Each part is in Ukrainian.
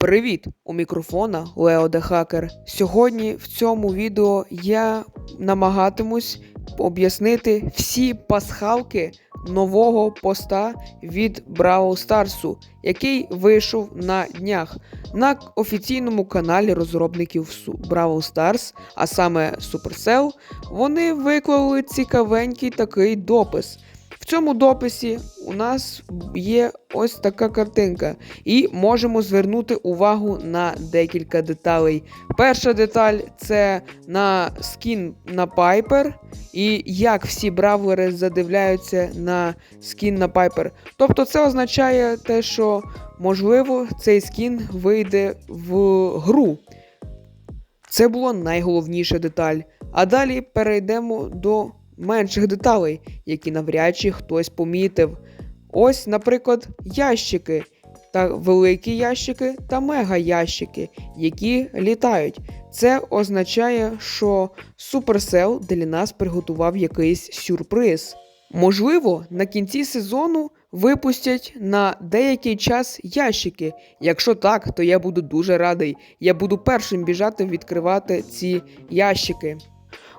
Привіт! У мікрофона Лео де Хакер. Сьогодні в цьому відео я намагатимусь об'яснити всі пасхалки нового поста від Бравл Старсу, який вийшов на днях на офіційному каналі розробників Бравл Старс, а саме Supercell, вони виклали цікавенький такий допис. Цьому дописі у нас є ось така картинка, і можемо звернути увагу на декілька деталей. Перша деталь це на скін на Пайпер, і як всі бравлери задивляються на скін на Пайпер. Тобто це означає те, що можливо цей скін вийде в гру. Це було найголовніша деталь. А далі перейдемо до менших деталей, які навряд чи хтось помітив. Ось, наприклад, ящики, та великі ящики та мега ящики, які літають. Це означає, що Supercell для нас приготував якийсь сюрприз. Можливо, на кінці сезону випустять на деякий час ящики. Якщо так, то я буду дуже радий. Я буду першим біжати відкривати ці ящики.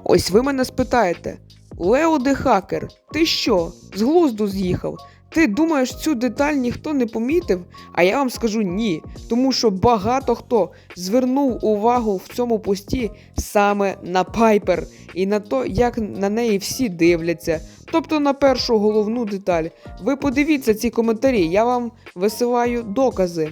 Ось ви мене спитаєте: Лео де Хакер, ти що, з глузду з'їхав? Ти думаєш, цю деталь ніхто не помітив? А я вам скажу ні, тому що багато хто звернув увагу в цьому пості саме на Пайпер і на то, як на неї всі дивляться. Тобто на першу головну деталь. Ви подивіться ці коментарі, я вам висилаю докази.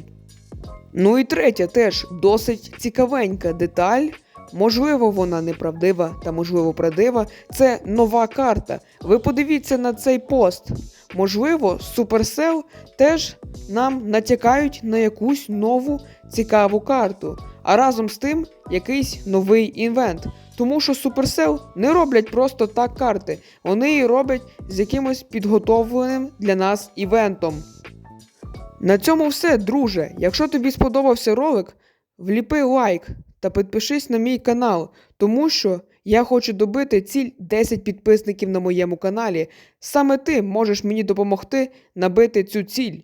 Ну і третя теж досить цікавенька деталь. Можливо, вона неправдива та можливо правдива. Це нова карта. Ви подивіться на цей пост. Можливо, Supercell теж нам натякають на якусь нову цікаву карту, а разом з тим якийсь новий інвент. Тому що Supercell не роблять просто так карти, вони її роблять з якимось підготовленим для нас івентом. На цьому все, друже. Якщо тобі сподобався ролик, вліпи лайк та підпишись на мій канал, тому що я хочу добити ціль 10 підписників на моєму каналі. Саме ти можеш мені допомогти набити цю ціль.